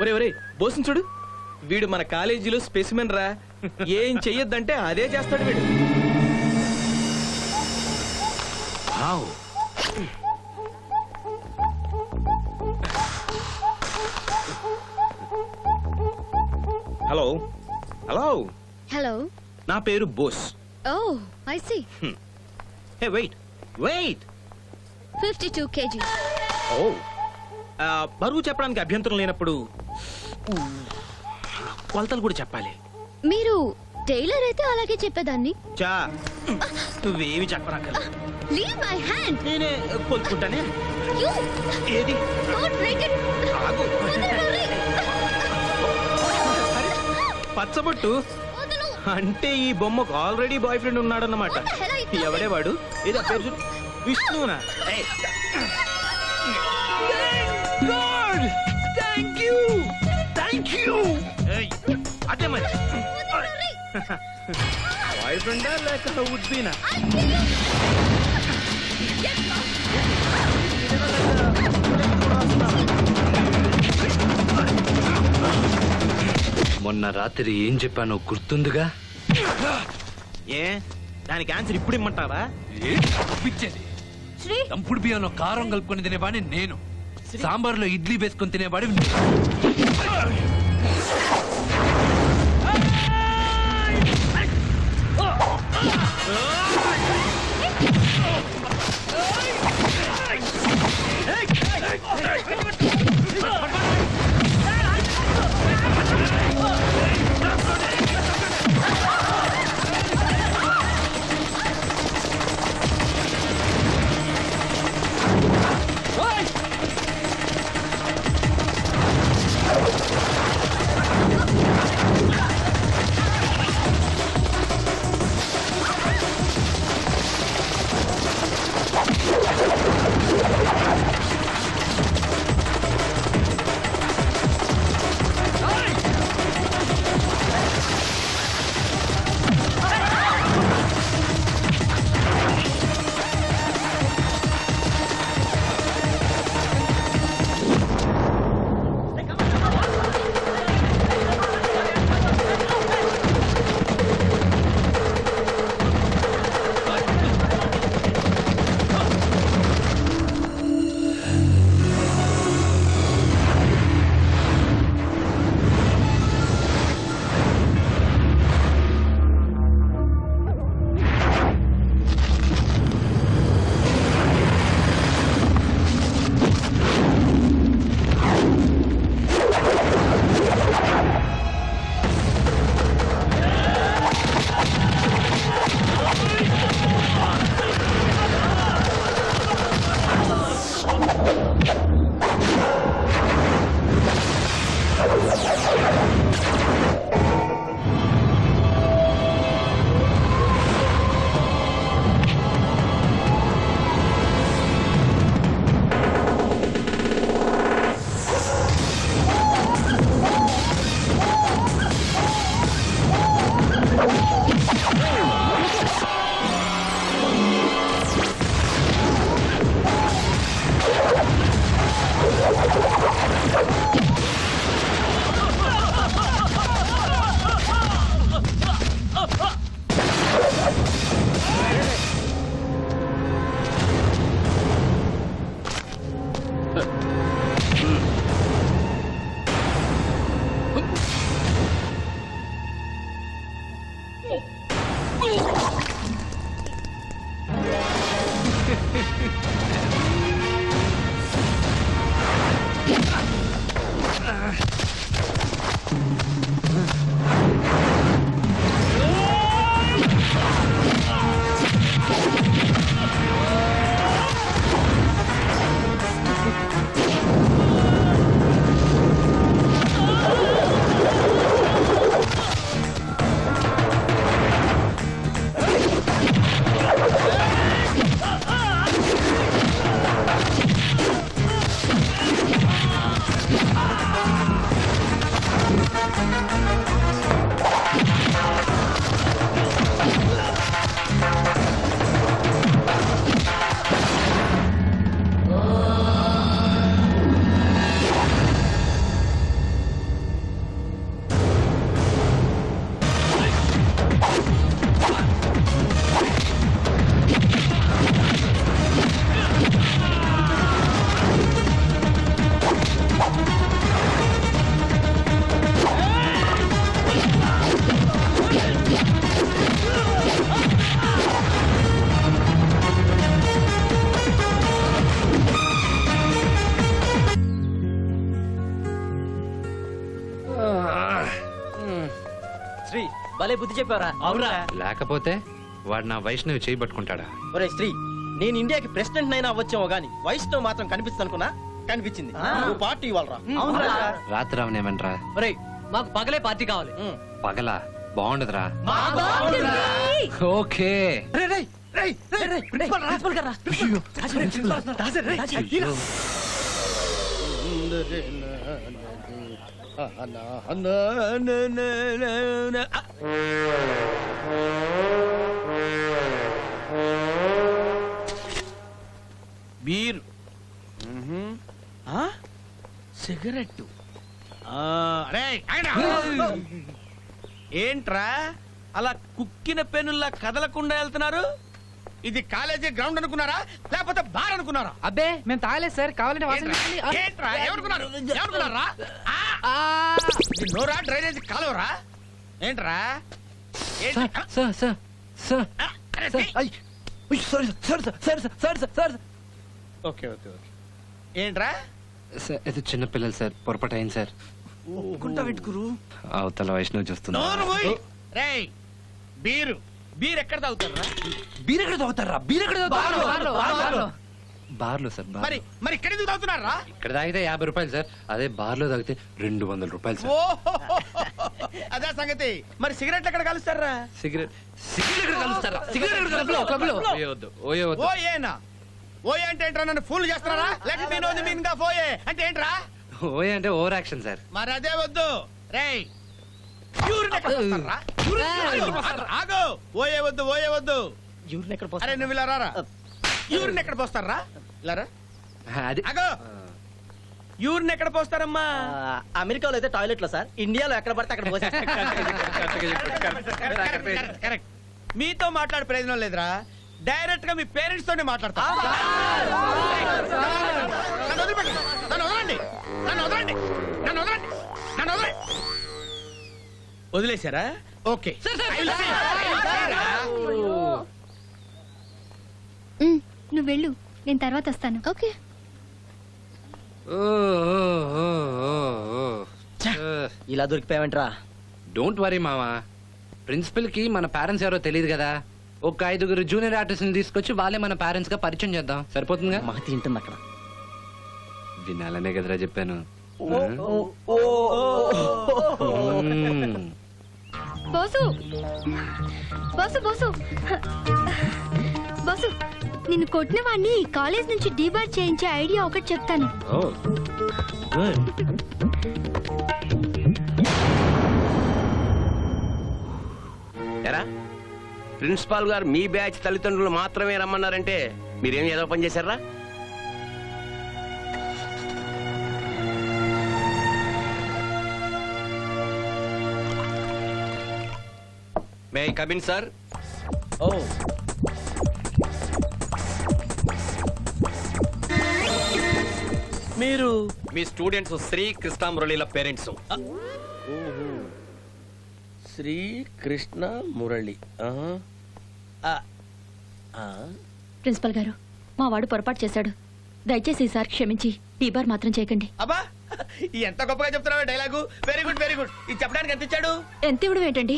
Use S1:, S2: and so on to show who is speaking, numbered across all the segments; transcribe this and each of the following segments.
S1: ఒరే ఒరే బోసుని చూడు. వీడు మన కాలేజీలో స్పెసిమెన్ రా. ఏం చెయ్యొద్దంటే అదే చేస్తాడు వీడు. హలో. హలో.
S2: హలో.
S1: నా పేరు Bose.
S2: Oh I see.
S1: Hey wait wait
S2: fifty two KG
S1: ఓ బరువు చెప్పడానికి అభ్యంతరం లేనప్పుడు కొలతలు కూడా చెప్పాలి.
S2: మీరు టైలర్ అయితే అలాగే చెప్పేదాన్ని.
S1: చా నువ్వేమి చెప్పనక్కర్లేదు.
S2: లీవ్ మై హ్యాండ్
S1: నేనే కొలుచుకుంటానే
S2: యు
S1: ఏది?
S2: డోంట్ బ్రేక్ ఇట్
S1: ఆగు.
S2: వదలు
S1: అరే, పచ్చబొట్టు. అంటే ఈ బొమ్మకు ఆల్రెడీ బాయ్ ఫ్రెండ్ ఉన్నాడన్నమాట? ఎవడే వాడు? ఏదో పేరు చూడు. విష్ణునా? థ్యాంక్ యూ థ్యాంక్ యూ అదే మరి. బాయ్ ఫ్రెండా లేక వుడ్ బీనా
S3: మొన్న రాత్రి ఏం చెప్పానో గుర్తుందిగా?
S1: ఏ? దానికి ఆన్సర్ ఇప్పుడు ఇమ్మంటావా?
S3: పిచ్చేది.
S2: శ్రీ!
S3: దంపుడు బియ్యంలో కారం కలుపుకొని తినేవాడిని నేను. సాంబార్లో ఇడ్లీ వేసుకొని తినేవాడి
S4: బుద్ధి చెప్పారా
S5: అవునా
S6: లేకపోతే వాడు నా వైష్ణవి చేయి పట్టుకుంటాడా?
S7: ఒరే స్త్రీ నేను ఇండియాకి ప్రెసిడెంట్ నైనా వచ్చామో గానీ వైష్ణవ్ మాత్రం కనిపిస్తుంది అనుకున్నా కనిపించింది నువ్వు పార్టీ ఇవ్వాలరా.
S4: అవునరా.
S6: రాత్రి రావనేమనరా?
S4: ఒరేయ్ మాకు పగలే పార్టీ కావాలి.
S6: పగల? బాగుండదురా. ఓకే.
S4: ప్రిన్సిపల్.
S5: బీర్. సిగరెట్ ఏంట్రా? అలా కుక్కిన పెనుల్లా కదలకుండా వెళ్తున్నారు? ఇది కాలేజీ గ్రౌండ్ అనుకున్నారా? లేకపోతే బార్ అనుకున్నారా?
S3: అబ్బే మేము తాగలేదు సార్ కావాలంటే
S5: నోరా? డ్రైనేజ్ కాలువరా? ఏంట్రా? ఏంటి?
S6: Sir sir sir sir sir. Sorry sir sir
S5: okay okay okay. ఏంట్రా?
S6: సార్ ఇది చిన్న పిల్లలు సార్. పొరపాటు అయింది సార్ అవతల వైష్ణవి చూస్తున్నా.
S5: రేయ్ బీరు. బీర్ ఎక్కడ తాగుతారా
S6: బీర్ ఎక్కడ తాగుతారా బీర్ ఎక్కడ
S3: బార్లో, బార్లో,
S6: సార్ బార్
S5: మరి మరి ఇక్కడ ఎందుకు తాగుతున్నారా?
S6: ఇక్కడ తాగితే యాభై రూపాయలు సార్. అదే బార్లో తాగితే రెండు వందల రూపాయలు సార్.
S5: ఓహో! అదే సంగతి. మరి సిగరెట్లు ఎక్కడ కలుస్తారా?
S6: సిగరెట్ సిగరెట్ ఎక్కడ కలుస్తారా? సిగరెట్ ఎక్కడ
S3: క్లబ్లో, క్లబ్లో.
S6: ఓయే వద్దు ఓయే వద్దు.
S5: ఓ ఏనా ఓయే అంటే ఏంట్రా నన్ను ఫూల్ చేస్తున్నారా? లెట్ మీ నో ది మీన్గా పోయే అంటే ఏంట్రా?
S6: ఓయే అంటే ఓవర్ యాక్షన్ సార్.
S5: మరి అదే వద్దు. రేయ్ యూరిన్ ఎక్కడ పోస్తారా? యూరిన్ ఎక్కడ పోస్తారా? ఆగు. ఓయే వద్దు ఓయే వద్దు.
S7: యూరిన్ ఎక్కడ
S5: అరే
S7: పోస్తారు?
S5: నువ్వు ఇలా రారా. యూరిన్ ఎక్కడ పోస్తారా? ఇలా రా
S6: అది
S5: ఆగు యూరిన్ ఎక్కడ పోస్తారమ్మా
S7: అమెరికాలో అయితే టాయిలెట్లో సార్ ఇండియాలో ఎక్కడ పడితే అక్కడ.
S5: మీతో మాట్లాడే ప్రయోజనం లేదురా డైరెక్ట్గా మీ పేరెంట్స్ తోనే మాట్లాడతా వదిలేశారా ఓకే
S2: నువ్వు వెళ్ళు నేను తర్వాత వస్తాను. ఓకే.
S7: ఇలా దొరికిపోయావంట్రా.
S6: డోంట్ వరీ మావా. ప్రిన్సిపల్కి మన పేరెంట్స్ ఎవరో తెలియదు కదా. ఒక ఐదుగురు జూనియర్ ఆర్టిస్ట్ తీసుకొచ్చి వాళ్ళే మన పేరెంట్స్గా పరిచయం చేద్దాం. సరిపోతుందిగా?
S7: మహతి తింటుంది అక్కడ.
S6: వినాలనే కదరా చెప్పాను.
S2: బోసు. బోసు బోసు. బోసు. నిన్ను కొట్టిన వాడిని కాలేజ్ నుంచి డీబార్ చేయించే ఐడియా ఒకటి చెప్తాను.
S8: ఎరా ప్రిన్సిపాల్ గారు మీ బ్యాచ్ తల్లిదండ్రులు మాత్రమే రమ్మన్నారంటే మీరేం ఏదో పని చేశారా? మే కమిన్ సార్
S7: ఓ మీరు?
S8: మీ స్టూడెంట్స్ శ్రీ కృష్ణ మురళీల పేరెంట్స్
S5: శ్రీ కృష్ణ మురళి.
S2: ప్రిన్సిపల్ గారు మా వాడు పొరపాటు చేశాడు. దయచేసి ఈసారి క్షమించి డీబార్ మాత్రం చేయకండి.
S5: అబ్బా ఎంత గొప్పగా చెప్తున్నావు dialogue. Very good very good ఇది చెప్పడానికి ఎంత ఇచ్చాడు?
S2: ఎంత ఇవ్వడం ఏంటండి?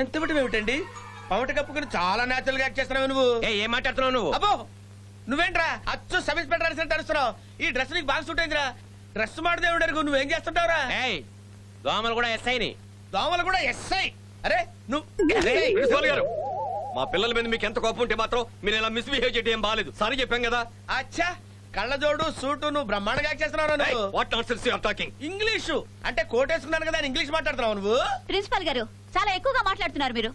S5: ఎంత ఇవ్వటం ఏమిటండి? పవట కప్పుకుని చాలా నేచురల్గా యాక్ట్ చేస్తున్నావు నువ్వు.
S8: ఏ ఏం మాట్లాడుతున్నావు నువ్వు?
S5: అబ్బో నువ్వేంట్రా? అచ్చు సబ్ ఇన్స్పెక్టర్ అరిసినట్టు అరుస్తున్నావు ఈ డ్రెస్ నీకు బాగా సూట్ అయిందిరా. డ్రెస్ మాడదేవుడు అడుగు నువ్వేం చేస్తుంటావురా?
S8: ఏయ్ దోమలు కూడా ఎస్ఐని
S5: దోమలు కూడా ఎస్ఐ అరే నువ్వు
S8: గారు మా పిల్లల మీద మీకు ఎంత కోపం ఉంటే మాత్రం మీరు ఇలా మిస్బిహేవ్ చేయడం ఏం బాలేదు. సారీ చెప్పాం కదా.
S5: అచ్చా కళ్ళజోడు సూటు నువ్వు బ్రహ్మాండంగా చేస్తున్నావు
S8: what nonsense you are talking
S5: English. అంటే కోట్ వేసుకున్నాను కదా అని ఇంగ్లీష్ మాట్లాడుతున్నావు నువ్వు?
S2: ప్రిన్సిపల్ గారు చాలా ఎక్కువగా మాట్లాడుతున్నారు మీరు?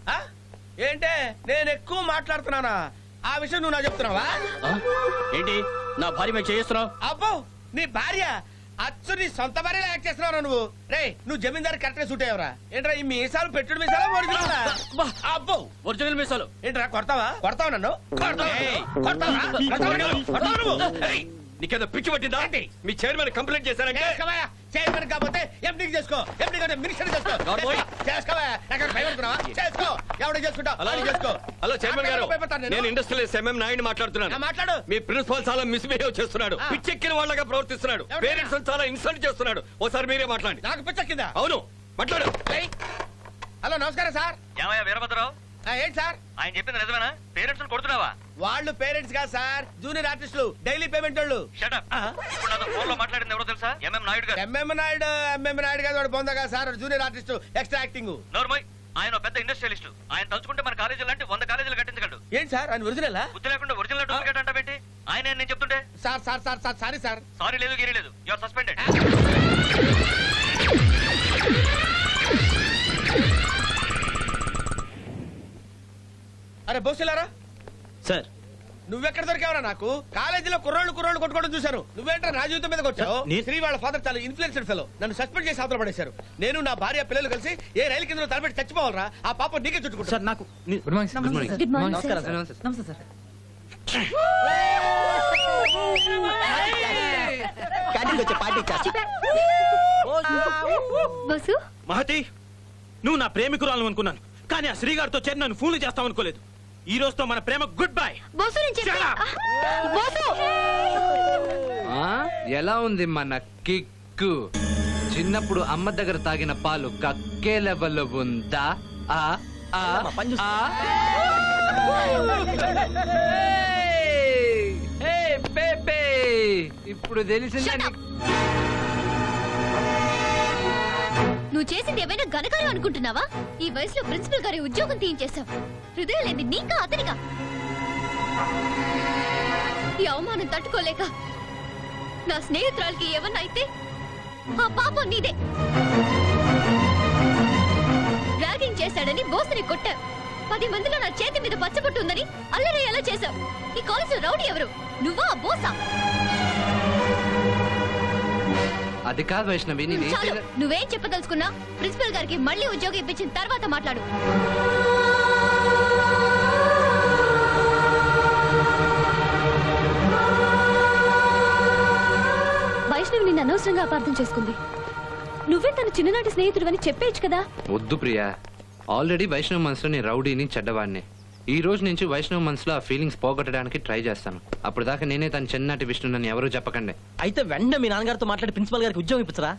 S5: ఏంటే నేను ఎక్కువ మాట్లాడుతున్నానా? ఆ విషయం నువ్వు నా చెప్తున్నావా?
S8: ఏంటి? నా భార్య మీద చేస్తున్నావు
S5: అబ్బో నీ భార్య అచ్చు నీ సొంత భార్యలా యాక్ట్ చేస్తున్నావు నువ్వు. రే నువ్వు జమీందారు కరెక్ట్గా సూట్ అయ్యవరా. ఏంట్రా ఈ మీసాలు పెట్టుడు మీసాలా ఒరిజినల్? అబ్బో.
S8: ఒరిజినల్ మీసాలు.
S5: ఏంట్రా కొడతావా? కొడతావా నన్ను?
S8: నీకేదో పిచ్చి పట్టిందా? మీ చైర్మన్ కంప్లైంట్ చేశారంటే?
S5: చైర్మన్ కాకపోతే ఎంపీకి చేసుకో. ఎంపీ కంటే మినిస్టర్ చేసుకో. చేసుకోవా నాకు భయపడుతున్నావా చేసుకో. ఎవడో వాడిని చేసుకో.
S8: హలో చైర్మన్ గారు. నేను ఇండస్ట్రియల్ ఎంఎం నాయుడు మాట్లాడుతున్నాను.
S5: మాట్లాడు.
S8: మీ ప్రిన్సిపాల్ చాలా మిస్బిహేవ్ చేస్తున్నాడు. పిచ్చెక్కిన వాళ్ళగా ప్రవర్తిస్తున్నాడు? పేరెంట్స్ చాలా ఇన్సల్ట్ చేస్తున్నాడు. ఓసారి మీరే మాట్లాడండి.
S5: నాకు పిచ్చ కింద
S8: అవును. మాట్లాడు.
S5: హలో నమస్కారం సార్.
S9: ఏమయ్యా వీరభద్రరావు?
S5: ఏంటి సార్?
S9: ఆయన చెప్పింది నిజమేనా? పేరెంట్స్ కొడుతున్నావా?
S5: వాళ్ళు పేరెంట్స్ కాదు సార్ జూనియర్ ఆర్టిస్టులు డైలీ పేమెంట్ వాళ్ళు.
S9: షటప్ ఇప్పుడు నాతో ఫోన్లో మాట్లాడింది ఎవరో తెలుసా? ఎంఎం నాయుడు గారు.
S5: ఎంఎం నాయుడు ఎంఎం నాయుడు వాడు పొందగా sir junior artist extra acting.
S9: నోర్మోయ్ ఆయన పెద్ద ఇండస్ట్రియలిస్ట్. ఆయన తలుచుకుంటే మన కాలేజీలు అంటే వంద కాలేజీలు కట్టించగలడు.
S5: ఏంటి సార్ ఆయన ఒరిజినల్?
S9: బుద్ధి లేకుండా ఒరిజినల్ డూప్లికేట్ అంటావేంటి ఆయన నేను చెప్తుంటే?
S5: Sir sir sir sir sorry sir.
S9: Sorry లేదు గిరి లేదు. యువర్ సస్పెండెడ్
S5: బోసిలారా
S7: సార్.
S5: నువ్వెక్కడ దొరికావరా నాకు? కాలేజీలో కుర్రోళ్ళు కుర్రోళ్ళు కొట్టుకోవడం చూశాను నువ్వేంట్రా నా జీవితం మీదకి వచ్చావు?
S7: సార్, నీ-
S5: శ్రీ వాళ్ళ ఫాదర్ చాలా ఇన్ఫ్లుయెన్సెడ్ ఫెలో నన్ను సస్పెండ్ చేసి అవతల పడేశారు. నేను నా భార్య పిల్లలు కలిసి ఏ రైలు కింద తలపెట్టి చచ్చిపోవాలరా? ఆ పాప నీకే చుట్టుకుంటా
S7: సార్ నాకు ని-
S3: good morning
S6: Good morning.
S2: Good morning
S7: నమస్కారం సార్
S6: నమస్తే.
S3: నమస్తే సార్
S7: క్యాంటీన్కి వచ్చే పార్టీ ఇచ్చేస్తా
S2: బస్సు
S1: మహతి నువ్వు నా ప్రేమికురాలు అనుకున్నాను. కానీ ఆ శ్రీగారితో చేరి నన్ను ఫోన్లు చేస్తావు అనుకోలేదు ఈ రోజుతో మన ప్రేమ good bye Shut up.
S2: Bus
S6: ఆ, ఎలా ఉంది మన కిక్కు చిన్నప్పుడు అమ్మ దగ్గర తాగిన పాలు కక్కే లెవెల్లో ఉందా ఆ ఆ
S7: అమ్మా, పని చూసుకో.
S6: ఆ. ఏయ్! ఏయ్, బేబే! ఇప్పుడు తెలిసిందా?
S2: నువ్వు చేసింది ఏమైనా ఘనకార్యం అనుకుంటున్నావా? ఈ వయసులో ప్రిన్సిపల్ గారి ఉద్యోగం తీయించేశావు. హృదయం లేని నీకా అతనిగా ఈ అవమానం తట్టుకోలేక నా స్నేహితురాలకి ఏమన్నా అయితే ఆ పాపం నీదే. ర్యాగింగ్ చేశాడని బోసని కొట్టావు. పది మందిలో నా చేతి మీద పచ్చబొట్టు ఉందని అల్లరి ఎలా చేశావు? ఈ కాలేజీలో రౌడీ ఎవరు? నువ్వా బోసా?
S6: అది కాదు వైష్ణవి
S2: చాలు నువ్వేం చెప్పదలుచుకున్నా? ప్రిన్సిపల్ గారికి మళ్ళీ ఉద్యోగం ఇప్పించిన తర్వాత మాట్లాడు. వైష్ణవి నిన్ను అనవసరంగా అపార్థం చేసుకుంది. నువ్వే తన చిన్ననాటి స్నేహితుడు అని చెప్పేయచ్చు కదా?
S6: వద్దు ప్రియా. ఆల్రెడీ వైష్ణవ్ మనసులో నేను రౌడీని చెడ్డవాడిని. ఈ రోజు నుంచి వైష్ణవ్ మనసులో ఆ ఫీలింగ్స్ పోగొట్టడానికి ట్రై చేస్తాను. అప్పుడు దాకా నేనే తన చిన్నటి విష్ణు నన్ను ఎవరూ చెప్పకండి.
S7: అయితే వెంటనే మీ నాన్నగారితో మాట్లాడి ప్రిన్సిపల్ గారికి ఉద్యోగం ఇప్పించరా?